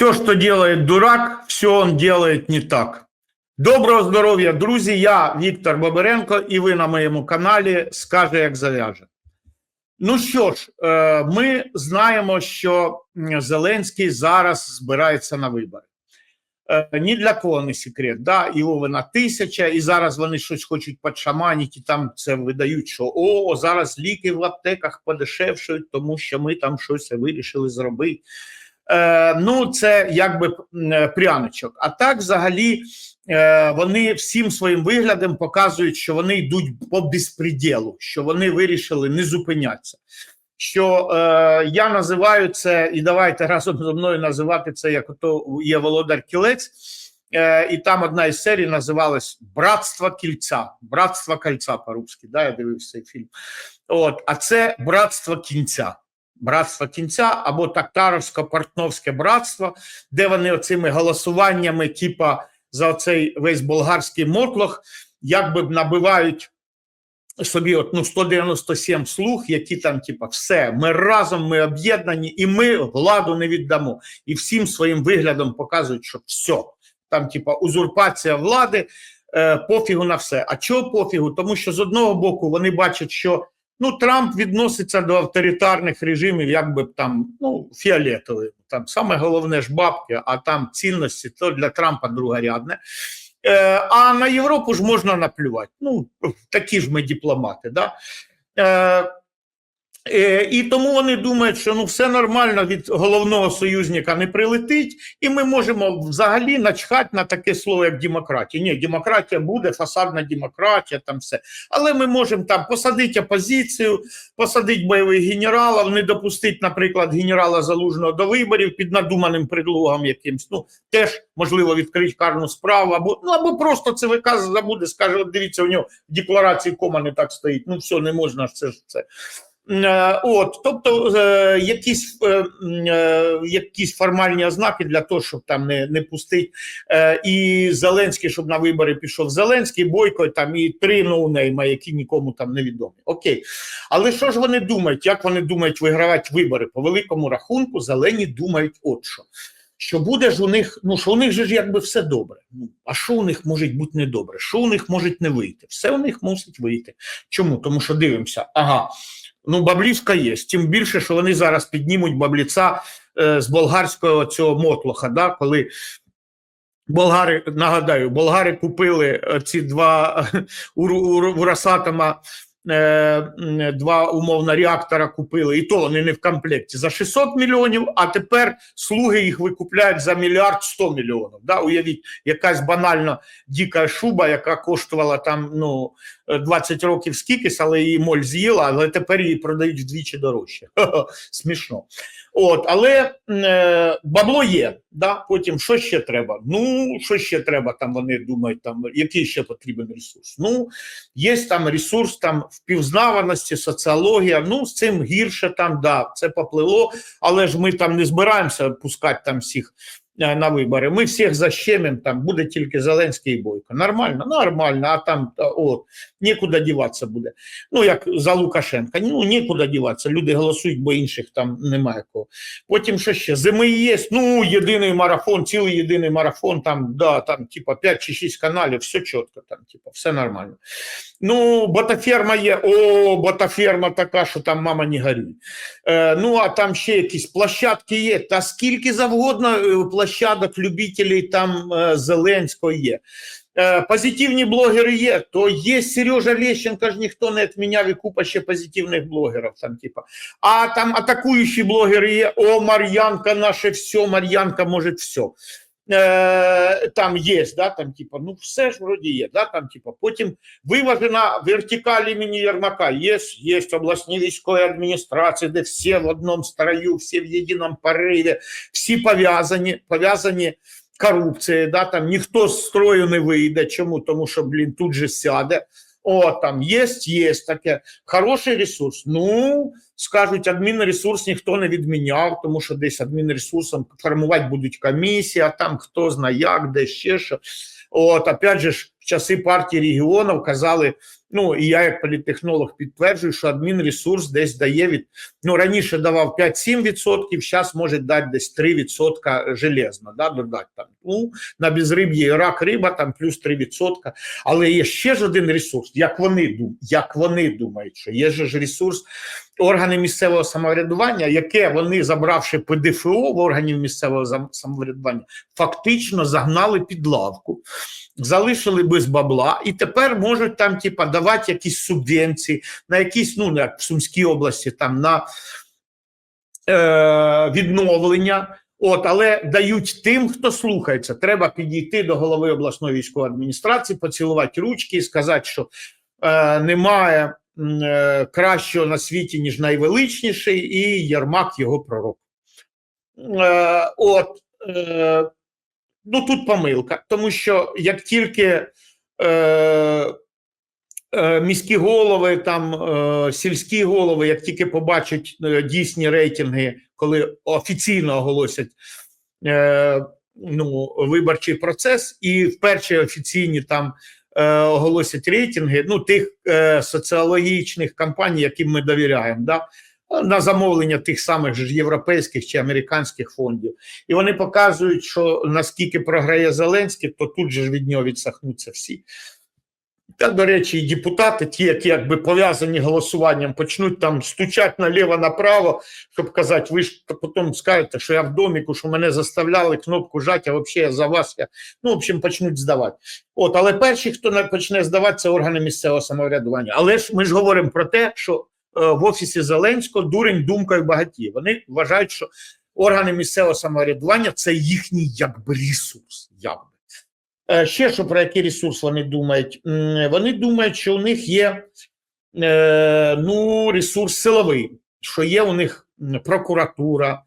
Все, что делает дурак, все он делает не так. Доброго здоров'я, друзі! Я Віктор Бабиренко, і ви на моєму каналі Скаже, як зав'яже. Ну що ж, е, ми знаємо, що Зеленський зараз збирається на вибори. Е, Ні для кого не секрет. Да? Вина тисяча, і зараз вони щось хочуть подшаманити, і там це видають, що о, зараз ліки в аптеках подешевшують, тому що ми там щось вирішили зробити. Е, ну, це якби м, пряничок. А так, взагалі, е, вони всім своїм виглядом показують, що вони йдуть по безпреділу, що вони вирішили не зупинятися. Що е, я називаю це, і давайте разом зі мною називати це, як ото є Володар Кілець. Е, і там одна із серій називалась Братство кільця. Братство кольця по-русски. Да, я дивився цей фільм. От, а це братство кінця. Братство кінця або Тактаровсько-Портновське братство, де вони оцими голосуваннями, типа за цей весь болгарський мотлох, якби набивають собі от, ну, 197 слуг, які там, типа, все, ми разом, ми об'єднані, і ми владу не віддамо. І всім своїм виглядом показують, що все, там, типа, узурпація влади, е, пофігу на все. А чого пофігу? Тому що з одного боку вони бачать, що ну, Трамп відноситься до авторитарних режимів, як би там, ну, фіолетовий. Там саме головне ж бабки, а там цінності, то для Трампа другорядне. Е, а на Європу ж можна наплювати. Ну, такі ж ми дипломати. Да? Е, і тому вони думають, що ну все нормально від головного союзника не прилетить, і ми можемо взагалі начхати на таке слово, як демократія. Ні, демократія буде, фасадна демократія, там все. Але ми можемо там посадити опозицію, посадити бойових генералів, не допустити, наприклад, генерала Залужного до виборів під надуманим предлогом якимсь. Ну, теж можливо відкрити карну справу, або ну або просто ЦВК забуде, скаже: от дивіться, у нього в декларації кома не так стоїть. Ну все, не можна це ж це. Е, От, тобто е, якісь, е, якісь формальні ознаки для того, щоб там не, не пустити. І Зеленський, щоб на вибори пішов Зеленський, Бойко там і три ноунейма, які нікому там не відомі. Окей. Але що ж вони думають? Як вони думають вигравати вибори? По великому рахунку, зелені думають, от що. Що буде ж у них, ну що у них же ж якби все добре. Ну а що у них може бути недобре? Що у них може не вийти? Все у них мусить вийти. Чому? Тому що дивимося, ага, ну баблівська є. Тим більше, що вони зараз піднімуть бабліця е, з болгарського цього мотлоха, да, коли. Болгари, нагадаю, болгари купили е, ці два у, у, у Росатома е, два умовно реактора купили, і то вони не в комплекті за 600 мільйонів, а тепер слуги їх викупляють за мільярд 100 мільйонів. Да? Уявіть, якась банальна дика шуба, яка коштувала там ну, е, 20 років скількись, але її моль з'їла, але тепер її продають вдвічі дорожче. Смішно. От, але е, бабло є. Да? Потім що ще треба? Ну, що ще треба? Там вони думають, там який ще потрібен ресурс. Ну, є там ресурс там впівзнаваності, соціологія. Ну, з цим гірше там, да, це поплило, але ж ми там не збираємося пускати там всіх на вибори. Ми всіх защемимо, там буде тільки Зеленський і Бойко. Нормально, нормально, а там та, о, нікуди діватися буде. Ну, як за Лукашенка, ну нікуди діватися. Люди голосують, бо інших там немає кого. Потім що ще? Зими є, ну, єдиний марафон, цілий єдиний марафон, там, да, там, типа 5 чи 6 каналів, все чітко, там, типа, все нормально. Ну, ботаферма є, о, ботаферма така, що там мама не горюй. Е, ну, а там ще якісь площадки є, та скільки завгодно е, площадок любителей там е, Зеленського є. Е, позитивні блогери є, то є Сережа Лещенко, ж ніхто не відміняв і купа ще позитивних блогерів. Там, типа. А там атакуючі блогери є, о, Мар'янка наше все, Мар'янка може все. Е, там є, да, там, типа, ну все ж вроді є, да, там, типа, потім виважена вертикаль імені Єрмака, є, є обласні військові адміністрації, де всі в одному строю, всі в єдиному пориві, всі пов'язані, пов'язані корупцією, да, там ніхто з строю не вийде, чому? Тому що, блін, тут же сяде, о, там є, є таке, хороший ресурс, ну, скажуть, адмінресурс ніхто не відміняв, тому що десь адмінресурсом формувати будуть комісії, а там хто знає як, де ще що. От, опять же ж, в часи партії регіонів казали. Ну і я, як політтехнолог, підтверджую, що адмінресурс десь дає від ну раніше давав 5-7%, зараз може дати десь 3% железно, да, додати там. Ну, на безриб'ї рак риба там плюс 3%. Але є ще ж один ресурс, як вони думають, як вони думають, що є ж ресурс органи місцевого самоврядування, яке вони, забравши ПДФО в органів місцевого самоврядування, фактично загнали під лавку, залишили без бабла, і тепер можуть там, типа, давати якісь субвенції на якісь, ну як в Сумській області, там на е, відновлення. От, але дають тим, хто слухається. Треба підійти до голови обласної військової адміністрації, поцілувати ручки і сказати, що е, немає е, кращого на світі, ніж найвеличніший, і Єрмак його пророк. Е, От е, ну тут помилка, тому що як тільки е, е, міські голови, там е, сільські голови, як тільки побачать е, дійсні рейтинги, коли офіційно оголосять е, ну, виборчий процес, і в перші офіційні там е, оголосять рейтинги ну, тих е, соціологічних кампаній, яким ми довіряємо. Да? На замовлення тих самих ж європейських чи американських фондів, і вони показують, що наскільки програє Зеленський, то тут же від нього відсахнуться всі. Та, до речі, і депутати, ті, які якби пов'язані голосуванням, почнуть там стучати наліво направо, щоб казати, ви ж потім скажете, що я в доміку, що мене заставляли кнопку жати, а взагалі я за вас. Я... Ну, в общем, почнуть здавати. От, але перші, хто почне здавати, це органи місцевого самоврядування. Але ж ми ж говоримо про те, що в офісі Зеленського дурень думкою багаті. Вони вважають, що органи місцевого самоврядування це їхній якби ресурс. Якби. Е, ще що про який ресурс вони думають? Вони думають, що у них є е, ну, ресурс силовий, що є у них прокуратура, е,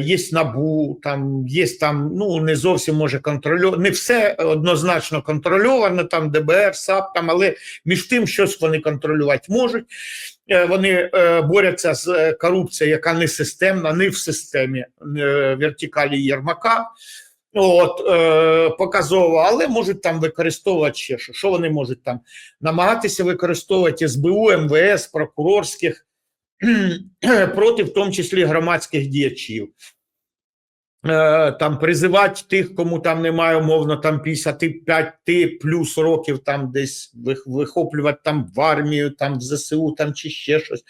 є набу, там є там, ну не зовсім може контрольовано, не все однозначно контрольовано, там ДБР, САП, там, але між тим щось вони контролювати можуть. Вони борються з корупцією, яка не системна, не в системі вертикалі Єрмака. От, е, показово, але можуть там використовувати ще що. Що вони можуть там намагатися використовувати СБУ, МВС, прокурорських проти, в тому числі громадських діячів. Е, там призивати тих, кому там немає умовно там 55 плюс років, там десь вихоплювати там в армію, там в ЗСУ, там чи ще щось,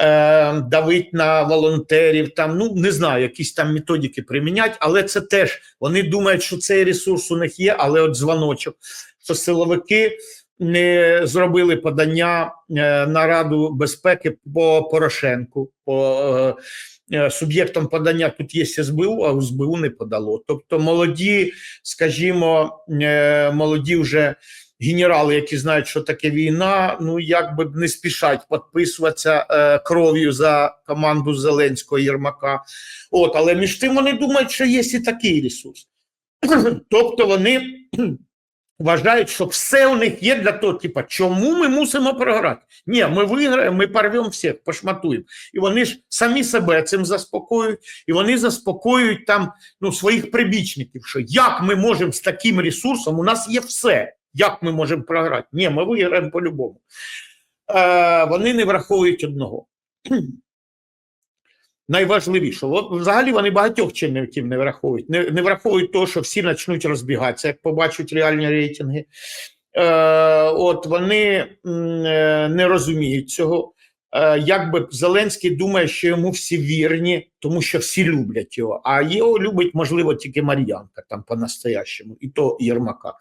е, давить на волонтерів, там ну не знаю, якісь там методики примінять, але це теж вони думають, що цей ресурс у них є, але от дзвоночок, що силовики. Не зробили подання е, на Раду безпеки по Порошенку, по е, Е, суб'єктом подання тут є СБУ, а СБУ не подало. Тобто молоді, скажімо, молоді вже генерали, які знають, що таке війна, ну якби не спішать підписуватися кров'ю за команду Зеленського Єрмака. От, але між тим вони думають, що є і такий ресурс. Тобто вони вважають, що все у них є для того, типа, чому ми мусимо програти? Ні, ми виграємо, ми порвемо всіх, пошматуємо. І вони ж самі себе цим заспокоюють, і вони заспокоюють там ну, своїх прибічників, що як ми можемо з таким ресурсом, у нас є все. Як ми можемо програти? Ні, ми виграємо по-любому. Е, Вони не враховують одного найважливіше. Взагалі вони багатьох чинників не враховують. Не не враховують того, що всі почнуть розбігатися, як побачать реальні рейтинги. Е, От вони е, не розуміють цього. Е, Якби Зеленський думає, що йому всі вірні, тому що всі люблять його. А його любить, можливо, тільки Мар'янка там по-настоящему, і то Єрмака.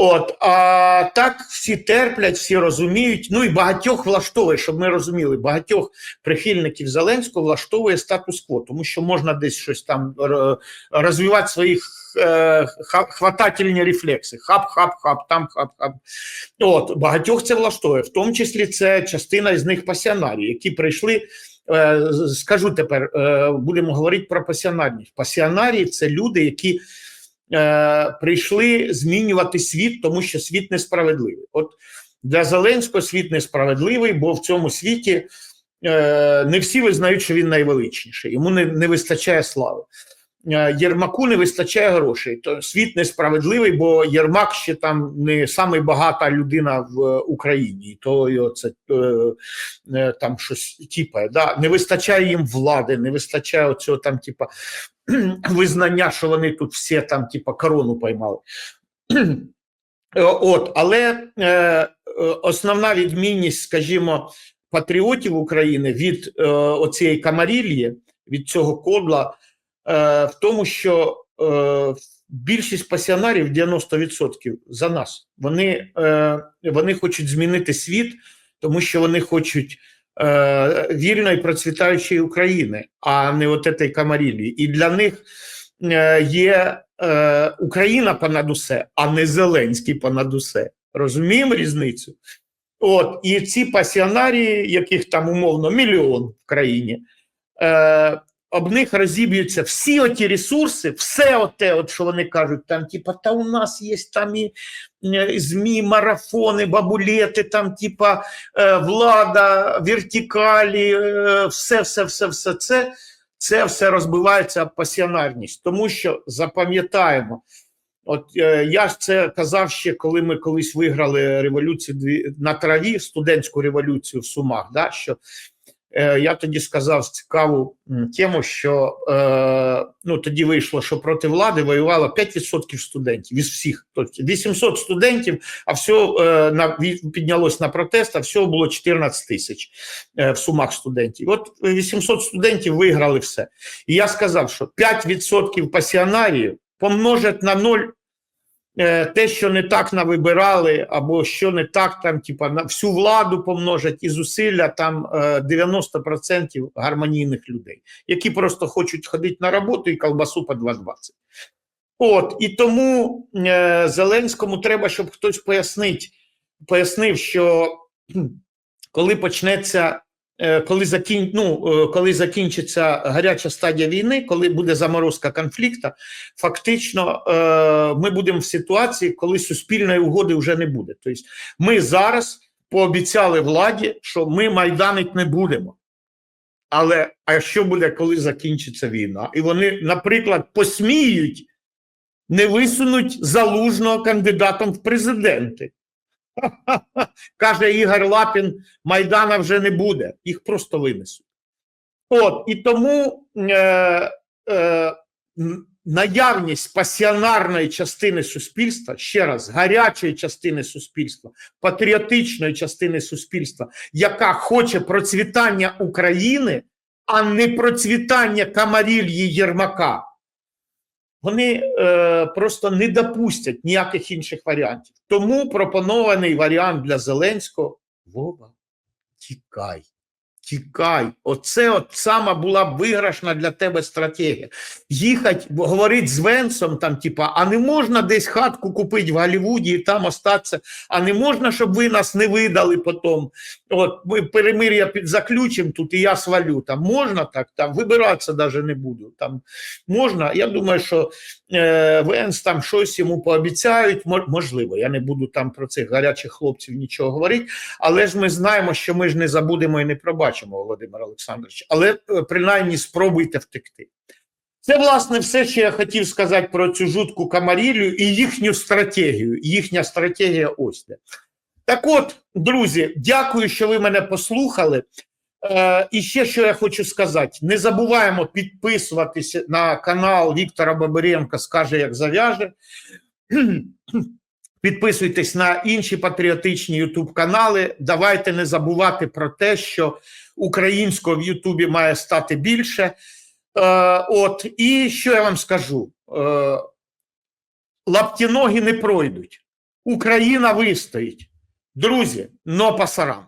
От, а так всі терплять, всі розуміють. Ну і багатьох влаштовує, щоб ми розуміли, багатьох прихильників Зеленського влаштовує статус-кво, тому що можна десь щось там розвивати свої е, хватательні рефлекси. Хап-хап-хап, там хап-хап. От багатьох це влаштовує, в тому числі це частина із них пасіонарі, які прийшли. Е, скажу тепер, е, будемо говорити про пасіонарність. Пасіонарії це люди, які е, прийшли змінювати світ, тому що світ несправедливий. От для Зеленського світ несправедливий, бо в цьому світі е, не всі визнають, що він найвеличніший. Йому не, не вистачає слави. е, Єрмаку не вистачає грошей. То світ несправедливий, бо Єрмак ще там не самий багата людина в Україні, то його це там щось тіпає. Да? Не вистачає їм влади, не вистачає оцього там, типа визнання, що вони тут всі там, типа, корону поймали. Е, От, але е, е, основна відмінність, скажімо, патріотів України від е, оцієї камарілії, від цього кодла, е, в тому, що е, більшість пасіонарів 90% за нас. Вони, е, вони хочуть змінити світ, тому що вони хочуть е, вільної процвітаючої України, а не от цієї камарілії. І для них е, є е, Україна понад усе, а не Зеленський понад усе. Розуміємо різницю? От, і ці пасіонарії, яких там умовно мільйон в країні, об них розіб'ються всі оті ресурси, все оте, от, що вони кажуть, там, типа, та у нас є там і е, ЗМІ, марафони, бабулети, там, типа, е, влада, вертикалі, е, все, все, все, все це, це все розбивається об пасіонарність. Тому що запам'ятаємо, От я ж це казав ще, коли ми колись виграли революцію на траві, студентську революцію в Сумах. Да, що я тоді сказав цікаву тему, що е, ну тоді вийшло, що проти влади воювало 5% студентів із всіх. Тобто 800 студентів, а все е, на піднялось на протест, а всього було 14 тисяч е, в сумах студентів. От 800 студентів виграли все. І я сказав, що 5% пасіонарів помножать на ноль е, те, що не так навибирали, або що не так, там, типа, на всю владу помножать і зусилля там е, 90% гармонійних людей, які просто хочуть ходити на роботу і колбасу по 2,20. От, і тому е, Зеленському треба, щоб хтось пояснить, пояснив, що коли почнеться е, коли, закін... ну, е, коли закінчиться гаряча стадія війни, коли буде заморозка конфлікту, фактично е, ми будемо в ситуації, коли суспільної угоди вже не буде. Тобто ми зараз пообіцяли владі, що ми майданить не будемо. Але а що буде, коли закінчиться війна? І вони, наприклад, посміють не висунуть залужного кандидатом в президенти. Каже Ігор Лапін, Майдана вже не буде, їх просто винесуть. От, і тому е, е, наявність пасіонарної частини суспільства, ще раз, гарячої частини суспільства, патріотичної частини суспільства, яка хоче процвітання України, а не процвітання Камарільї Єрмака, вони е, просто не допустять ніяких інших варіантів. Тому пропонований варіант для Зеленського Вова, тікай. Тікай, оце от сама була виграшна для тебе стратегія. Їхать, бо говорить з Венсом, там, типа, а не можна десь хатку купити в Голлівуді і там остатися, а не можна, щоб ви нас не видали потім. От ми перемир'я під заключимо тут, і я свалю. Там можна так, там вибиратися навіть не буду. Там можна. Я думаю, що е, Венс там щось йому пообіцяють. Можливо, я не буду там про цих гарячих хлопців нічого говорити, але ж ми знаємо, що ми ж не забудемо і не пробачимо, Володимир Олександрович. Але е, принаймні спробуйте втекти. Це, власне, все, що я хотів сказати про цю жутку камарілію і їхню стратегію. Їхня стратегія ось де. Так от, друзі, дякую, що ви мене послухали. Е, і ще що я хочу сказати: не забуваємо підписуватися на канал Віктора Бабиренка Скаже, як зав'яже. Підписуйтесь на інші патріотичні Ютуб канали. Давайте не забувати про те, що українського в Ютубі має стати більше. Е, от, і що я вам скажу? Е, лаптіноги не пройдуть. Україна вистоїть. Друзі, но пасарам.